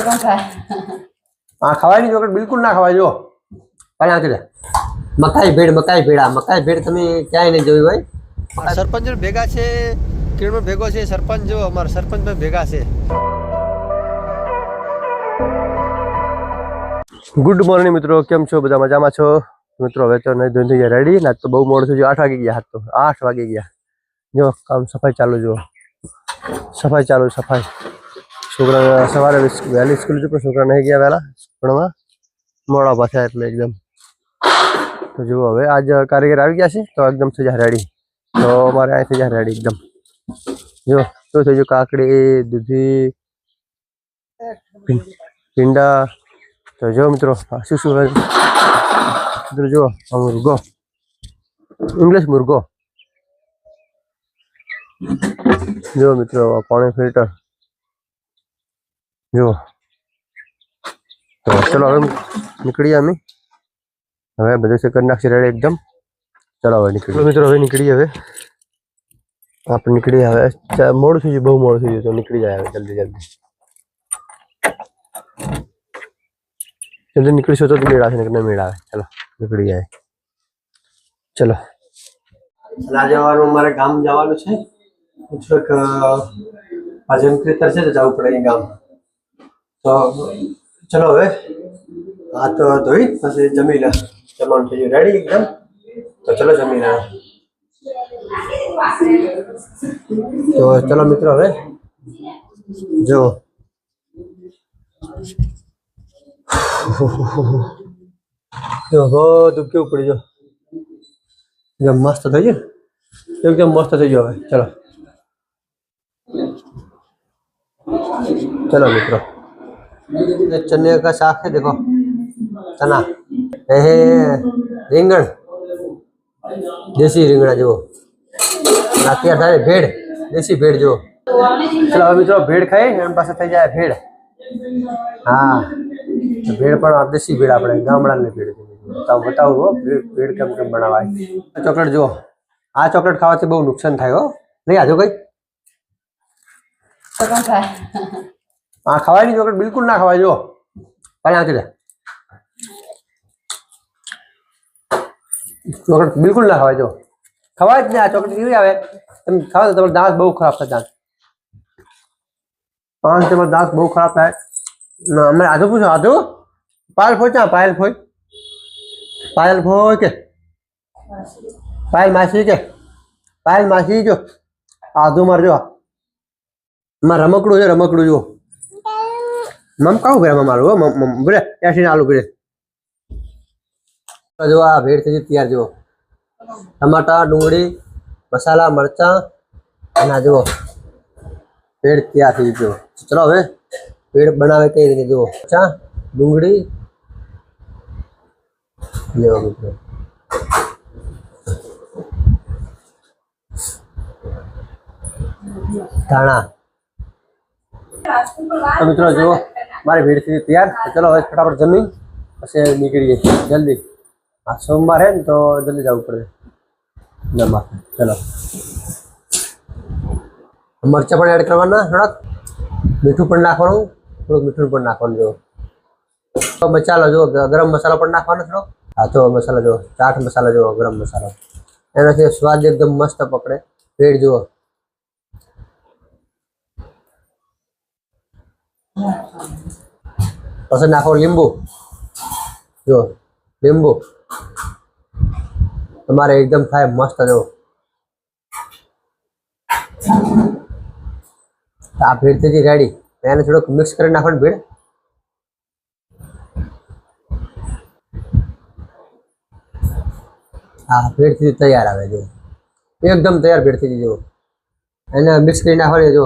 તો કોણ ખાય? આ ખવાયની ચોકલેટ બિલકુલ ના ખવાય જો. પાણી લે. મકાઈ ભેળ મકાઈ ભેળા મકાઈ ભેળ તમે ક્યાંય નહીં જોઈ હોય. સરપંચ ભેગા છે કિરણ ભેગો છે સરપંચ જો અમારા સરપંચ પણ ભેગા છે. ગુડ મોર્નિંગ મિત્રો કેમ છો? બધા મજામાં છો? મિત્રો હવે તો નહીં ધોઈ ગયા રેડી ના તો બહુ મોડું થયું આઠ વાગી ગયા હાથ તો. આઠ વાગી ગયા. જો કામ સફાઈ ચાલુ જો સફાઈ ચાલુ સફાઈ. છોકરા સવારે વહેલી સ્કૂલ છે પણ છોકરા નહીં ગયા વહેલા ભણવા. મોડા પાછા એટલે એકદમ. તો જુઓ હવે આજ કારીગર આવી ગયા છે, તો એકદમ થઈ જાય રેડી તો અમારે અહીં થઈ જાય રેડી એકદમ. જો, શું થઈ ગયું? કાકડી, દૂધી, ભીંડા તો જો મિત્રો શું શું મિત્રો જુઓ મુર્ગો. ઇંગ્લિશ મુર્ગો. જો મિત્રો, પાણી ફિલ્ટર જુઓ તો ચલો હવે નીકળીએ અમે. હવે બધું છે કરી નાખશે રેડી એકદમ. ચલો હવે નીકળીએ. મિત્રો હવે નીકળીએ હવે. આપણે નીકળીએ હવે. મોડું થઈ ગયું બહુ મોડું થઈ ગયું તો નીકળી જાય હવે જલ્દી જલ્દી. જલ્દી નીકળીશું તો જ મેળ આવશે ને મેળ આવે. ચલો નીકળી જાય. ચલો. જવાનું મારે ગામ જવાનું છે. ભજન કીર્તન છે તો જવું પડે ગામ તો ચલો હવે. આ તો ધોઈ, પછી જમી લે જમવાનું થઈ ગયું રેડી એકદમ. તો ચલો જમી લે તો ચલો મિત્રો હવે. જો. બધું કેવું પડી જો એકદમ મસ્ત થઈ ગયું. એકદમ મસ્ત થઈ ગયો હવે. ચલો. ચલો મિત્રો. ये चने का साग है देखो चना ये है રીંગણ દેશી રીંગણા જુઓ અત્યારે થાય ભેળ દેશી ભેળ જુઓ ચલો હવે મિત્રો ભેળ ખાઈ એમ પાસે થઈ જાય ભેળ હા તો ભેળ પણ આ દેશી ભેળ આપણે ગામડાની ભેળ છે. તો બતાવું હો ભેળ ભેળ કેમ કેમ બનાવાય આ ચોકલેટ જુઓ આ ચોકલેટ ખાવાથી બહુ નુકસાન થાય હો નહીં આજો કઈ તો કોણ ખાય આ ખવાયની ચોકલેટ બિલકુલ ના ખવાય જો પાણી આવતી લે ચોકલેટ બિલકુલ ના ખવાય જો ખવાય જ ને આ ચોકલેટ કેવી આવે તમે ખાવ તો તમારો દાંત બહુ ખરાબ થાય દાંત પાંચ તમારો દાંત બહુ ખરાબ થાય ના, અમે આજો પૂછો આજો પાયલ ફોય ક્યાં પાયલ ફોય પાયલ ફોય કે પાયલ માસી કે પાયલ માસી જો આધુ મારજો માં રમકડું છે રમકડું જુઓ મમ કાવું કરે મારું હો મમ મમ બરે એસી આલુ કરે જો આ ભેળ થઈ ગઈ તૈયાર જુઓ ટમાટા ડુંગળી મસાલા મરચાં અને આ જુઓ ભેળ તૈયાર થઈ ગઈ જુઓ ચલો હવે ભેળ બનાવે કઈ રીતે જુઓ ચા ડુંગળી લેવો મિત્રો ધાણા તો મિત્રો જુઓ મારી ભીડ થઈ તૈયાર તો ચલો હવે ફટાફટ જમી, પછી નીકળીએ. જલ્દી. હા સોમવાર હે ને, તો જલ્દી જવું પડે. જમવા. ચલો. મરચાં પણ એડ કરવાના, થોડાક. મીઠું પણ નાખવાનું. થોડુંક મીઠું પણ નાખવાનું જો તો મસાલો જો ગરમ મસાલો પણ નાખવાનો થોડો. હા તો મસાલો જો ચાટ મસાલો જો ગરમ મસાલો. એનાથી સ્વાદ એકદમ મસ્ત પકડે. ભેળ જુઓ. પછી નાખો લીંબુ. જો, લીંબુ. તમારે એકદમ થાય મસ્ત જો. આ ભીડ થઈ રેડી. એને થોડુંક મિક્સ કરી નાખો ભીડ. હા ભીડથી તૈયાર આવે જો. એકદમ તૈયાર ભીડ થઈ જો. એને મિક્સ કરી નાખો જો.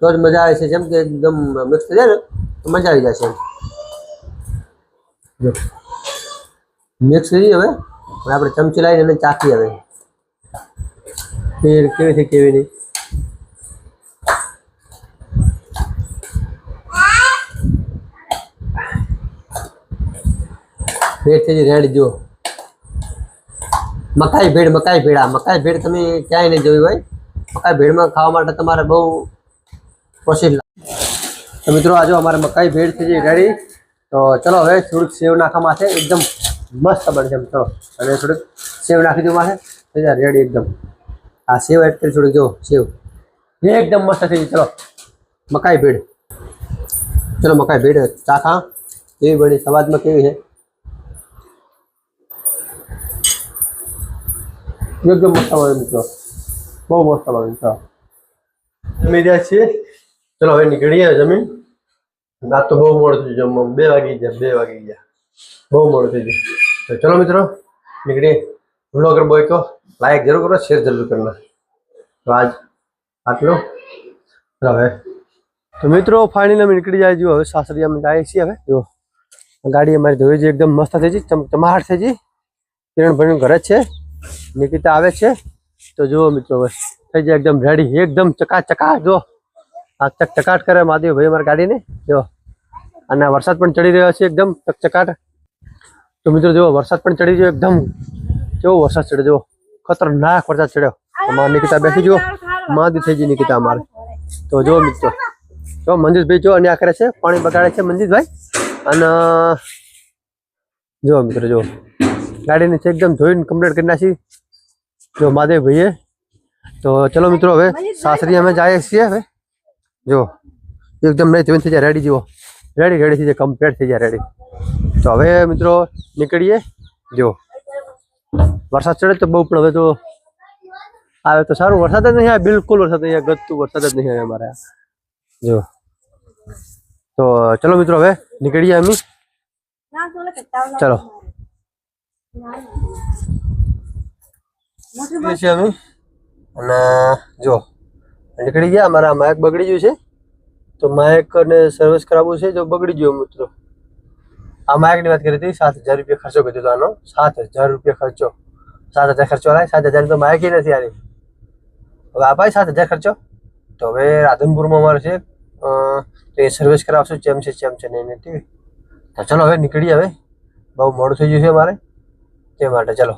તો જ મજા આવે છે, જેમ કે એકદમ મિક્સ થઈ જાય ને, તો મજા આવી જશે છે મિક્સ થઈ હવે આપણે ચમચી લાવીને એને ચાખી ફેર કેવી છે, કેવી નહીં. ફેર થઈ રેડ જો મકાઈ ભેડ મકાઈ ભેડા મકાઈ ભેળ તમે ક્યાંય નહીં જોયું હોય. મકાઈ ભેડમાં ખાવા માટે તમારે બહુ પ્રોસીડ તો મિત્રો, આજે અમારે મકાઈ ભેળ થઈ ગઈ રેડી. તો ચલો હવે થોડુંક સેવ નાખવામાં છે એકદમ મસ્ત બનશે મિત્રો. અને થોડુંક સેવ નાખી દઉં માથે રેડી એકદમ. આ સેવ એડ કરી થોડુંક જો, સેવ. એકદમ મસ્ત થઈ ચલો, મકાઈ ભેળ. ચલો, મકાઈ ભેળ ચાખા. કેવી બની સવાદમાં કેવી છે? એકદમ મસ્ત બને, મિત્રો. બહુ મસ્ત બને, મિત્રો. અમે જ્યાં છીએ. ચલો, હવે નીકળીએ જમીન. રાત તો બહુ મોડું થઈ જમવા બે વાગી ગયા, બે વાગી ગયા. બહુ મોડું થઈ ગયું તો ચલો મિત્રો, નીકળીએ. વ્લોગર બોય કહો લાઈક જરૂર કરો શેર જરૂર કરના તો આજ આટલું. હવે. તો મિત્રો ફાઇનલી અમે નીકળી જાય જો હવે સાસરી અમે જાય છીએ હવે. જો, ગાડી અમારી ધોઈ છે, એકદમ મસ્ત થઈ ચમ ચમાહાટ થઈ ગઈ કિરણભાઈનું ઘરે છે. નિકિતા આવે છે. તો જુઓ મિત્રો બસ થઈ જાય એકદમ રેડી એકદમ ચકા ચકા જો. આ ચકચકાટ કરે મહાદેવ. ભાઈ અમારી ગાડીને? જો. અને વરસાદ પણ ચડી રહ્યો છે એકદમ ચકચકાટ. તો મિત્રો જુઓ વરસાદ પણ ચડી ગયો એકદમ. કેવો વરસાદ ચડ્યો જુઓ. ખતરનાક વરસાદ ચડ્યો. અમારે નિકિતા બેસી જુઓ. મહાદેવ થઈ ગઈ નિકિતા અમારે. તો જુઓ મિત્રો. જો મંજીતભાઈ જો અન્યા કરે છે પાણી બગાડે છે મંજીતભાઈ અને જુઓ મિત્રો જુઓ. ગાડીને છે એકદમ ધોઈને કમ્પ્લીટ કરી નાખી. જો મહાદેવ ભાઈએ તો ચલો મિત્રો હવે સાસરી અમે જઈએ છીએ હવે. જો, એકદમ નહીં ધોઈને થઈ જાય રેડી જુઓ રેડી રેડી થઈ જાય કમ્પ્લીટ થઈ જાય રેડી તો હવે મિત્રો નીકળીએ. જો, વરસાદ ચડે તો બહુ, પણ હવે તો આવે તો સારું. વરસાદ જ નહીં આવે, બિલકુલ વરસાદ નહીં ગતું વરસાદ જ નહીં આવે અમારે. જો. તો ચલો મિત્રો, હવે નીકળીએ અમે. ચલો. અને, જો. નીકળી ગયા. મારા માયક બગડી ગયું છે. તો માયક ને સર્વિસ કરાવવું છે જો બગડી ગયો મિત્રો. આ માયકની વાત કરી હતી, સાત હજાર રૂપિયા ખર્ચો કર્યો હતો આનો. સાત હજાર રૂપિયા ખર્ચો. સાત હજાર ખર્ચો આવે સાત હજાર તો માઇક નથી આવી હવે આ ભાઈ સાત હજાર ખર્ચો. તો હવે રાધનપુરમાં અમારે છે તો એ સર્વિસ કરાવશું ચેમ છે ચેમ છે નહીં ટીવી તો ચલો હવે નીકળીએ હવે. બહુ મોડું થઈ ગયું છે અમારે. તે માટે ચલો.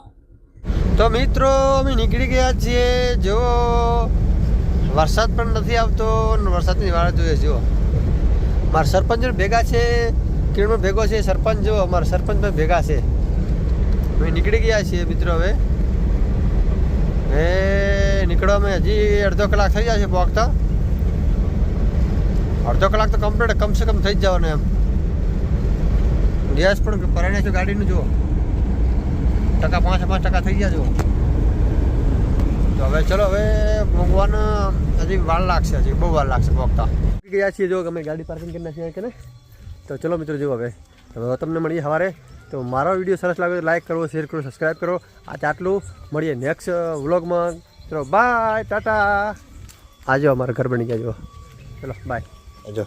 તો મિત્રો, અમે નીકળી ગયા છીએ. જો વરસાદ પણ નથી આવતો વરસાદની વાળ જોઈએ જુઓ. મારા સરપંચ ભેગા છે, કિરણ ભેગો છે, સરપંચ જો અમારા સરપંચ પણ ભેગા છે. અમે નીકળી ગયા છીએ, મિત્રો, હવે. હવે અમે હજી અડધો કલાક થઈ જશે પહોંચતા અડધો કલાક તો કમ્પ્લીટ કમસે કમ થઈ જ જવાનું એમ. ગેસ પણ પરાણે છે ગાડીનું, જુઓ. ટકા પાંચ પાંચ ટકા થઈ ગયા, જુઓ. તો હવે ચલો, હવે ભોગવાના, હજી વાર લાગશે, હજી બહુ વાર લાગશે ભોગતા. ગયા છીએ, જો અમે ગાડી પાર્કિંગ કરી નાખીએ કે ને તો ચલો મિત્રો, જુઓ હવે. હવે તમને મળીએ સવારે. તો મારો વીડિયો સરસ લાગે તો લાઈક કરો શેર કરો સબસ્ક્રાઈબ કરો. આજે આટલું. મળીએ નેક્સ્ટ વ્લોગમાં ચલો બાય ટાટા. આજો અમારા ઘર બની ગયા જો ચલો બાય આજો